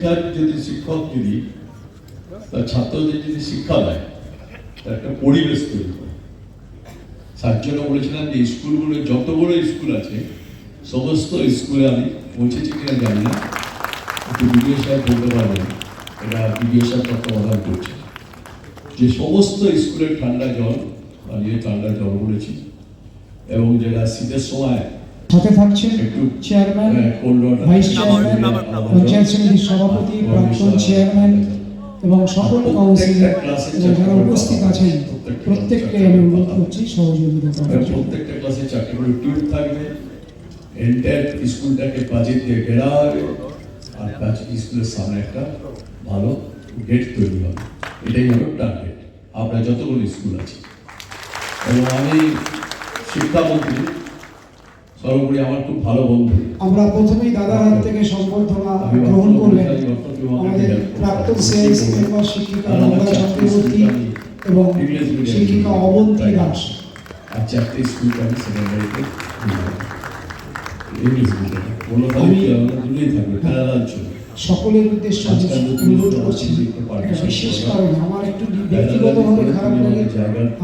যদি শিক্ষক যদি তার ছাত্রদের যদি শিক্ষা দেয়, তার একটা পরিবেশ তৈরি করে। তার জন্য বলেছিলাম যে স্কুলগুলো যত বড় স্কুল আছে, সমস্ত স্কুলে আমি পৌঁছেছি কিনা জানি না একটু বিডিও সাহেব বলতে পারবেন, এটা বিডিও সাহেব তত্ত্বাবধান করছে যে সমস্ত স্কুলের ঠান্ডা জল পানীয় ঠান্ডা জল বলেছি, এবং যেটা শীতের সময় সাথে থাকছেন চেয়ারম্যান ভাইস চেয়ারম্যান পঞ্চায়েত সমিতির সভাপতি প্রাক্তন চেয়ারম্যান এবং সকল কাউন্সিলর এবং যারা উপস্থিত আছেন প্রত্যেককে আমি অনুরোধ করছি সহযোগিতা করার প্রত্যেকটা ক্লাসে চারটে করে টিউব থাকবে। এন্টায়ার স্কুলটাকে প্রাচীর দিয়ে ঘেরা হবে। আর স্কুলের সামনে একটা ভালো গেট তৈরি হবে। এটাই হলো টার্গেট আপনার যতগুলো স্কুল আছে। এবং আমি শিক্ষামন্ত্রী সর্বোপরি আমার খুব ভালো বন্ধু। আমরা প্রথমেই দাদার হাত থেকে সম্বর্ধনা গ্রহণ করলেন আমাদের প্রাক্তন সিআইসি মেম্বার শিক্ষিকা গঙ্গা চক্রবর্তী এবং শিক্ষিকা অবন্তী দাস। আচ্ছা স্কুল আমি সেকেন্ডারিতে থাকবে প্যারালাল চলবে। সকলের উদ্দেশ্যে আমি অনুরোধ করছি। বিশেষ কারণে আমার একটু ব্যক্তিগতভাবে খারাপ লাগে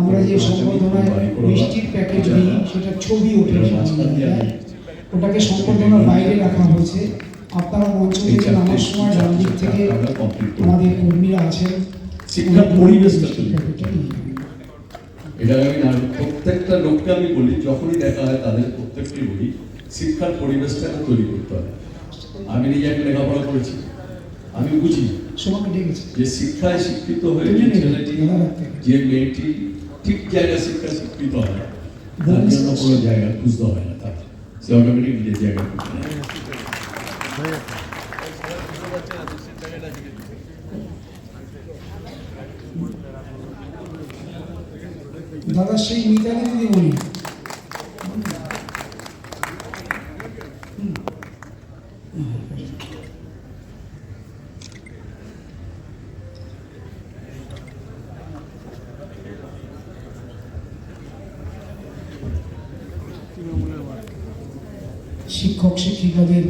আমরা যে সম্বর্ধনায় মিষ্টির প্যাকেট দিই সেটা ছবি ওঠে ওটাকে সম্বর্ধনার বাইরে রাখা হয়েছে। আপনারা মঞ্চ থেকে নামার সময় ডান দিক থেকে আমাদের কর্মীরা আছেন। পরিবেশটা নেবেন। এটা আমি না প্রত্যেকটা লোককে আমি বলি যখনই দেখা হয় তাদের প্রত্যেককে বলি শিক্ষার পরিবেশটাকে তৈরি করতে হবে। আমি নিজে একটা লেখাপড়া করেছি। আমি বুঝি যে শিক্ষায় শিক্ষিত হয়ে যে ছেলেটি যে মেয়েটি ঠিক জায়গায় শিক্ষা শিক্ষিত হয় তার জন্য কোনো জায়গা খুঁজতে হয় না তার। সে অটোমেটিক নিজের জায়গা খুঁজে নেয়। দাদা সেই মিতালি দিদি উনি শিক্ষক শিক্ষিকাদের